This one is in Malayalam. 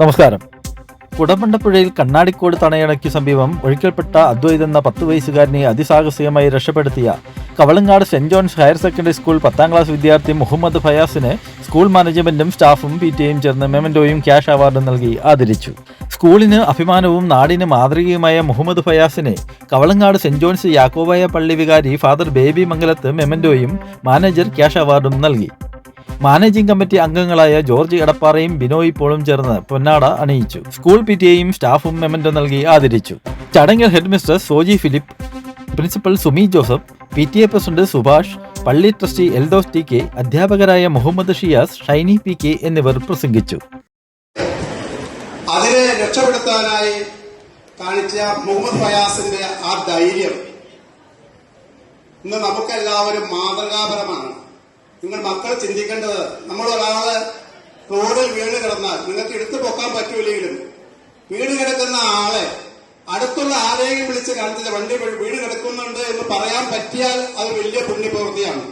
നമസ്കാരം. കുടമണ്ടപ്പുഴയിൽ കണ്ണാടിക്കോട് തണയണയ്ക്ക് സമീപം ഒഴിക്കൽപ്പെട്ട അദ്വൈത് എന്ന പത്ത് വയസ്സുകാരനെ അതിസാഹസികമായി രക്ഷപ്പെടുത്തിയ Kavalangad Saint John's higher secondary school പത്താം ക്ലാസ് വിദ്യാർത്ഥി മുഹമ്മദ് ഫയാസിന് സ്കൂൾ മാനേജ്മെന്റും സ്റ്റാഫും പി ടിയും ചേർന്ന് മെമന്റോയും ക്യാഷ് അവാർഡും നൽകി ആദരിച്ചു. സ്കൂളിന് അഭിമാനവും നാടിന് മാതൃകയുമായ മുഹമ്മദ് ഫയാസിനെ കവളങ്ങാട് സെന്റ് ജോൺസ് യാക്കോബായ പള്ളി വികാരി ഫാദർ ബേബി മംഗലത്ത് മെമന്റോയും മാനേജർ ക്യാഷ് അവാർഡും നൽകി. മാനേജിംഗ് കമ്മിറ്റി അംഗങ്ങളായ ജോർജ് എടപ്പാറയും ബിനോയ് പോളും ചേർന്ന് പൊന്നാട അണിയിച്ചു. സ്കൂൾ പി ടിയെയും സ്റ്റാഫും മെമന്റോ നൽകി ആദരിച്ചു. ചടങ്ങിൽ head mister Soji Philip principal Sumi Joseph P T A president Subhash പള്ളി ട്രസ്റ്റി എൽദോസ് ടി കെ അധ്യാപകരായ മുഹമ്മദ് ഷിയാസ് ഷൈനി പി കെ എന്നിവർ പ്രസംഗിച്ചു. അതിനെ രക്ഷപ്പെടുത്താനായി കാണിച്ച മുഹമ്മദ് ഫയാസിന്റെ ആ ധൈര്യം ഇന്ന് നമുക്കെല്ലാവരും മാതൃകാപരമാണ്. നിങ്ങൾ മക്കൾ ചിന്തിക്കേണ്ടത് നമ്മൾ ഒരാൾ റോഡിൽ വീണ് കിടന്നാൽ നിങ്ങൾക്ക് എടുത്തു പൊക്കാൻ പറ്റൂലെങ്കിലും വീട് കിടക്കുന്ന ആളെ അടുത്തുള്ള ആരെയും വിളിച്ച് കാണിച്ചത് വണ്ടി വീട് കിടക്കുന്നുണ്ട് എന്ന് പറയാൻ പറ്റിയാൽ അത് വലിയ പുണ്യപ്രവൃത്തിയാണ്.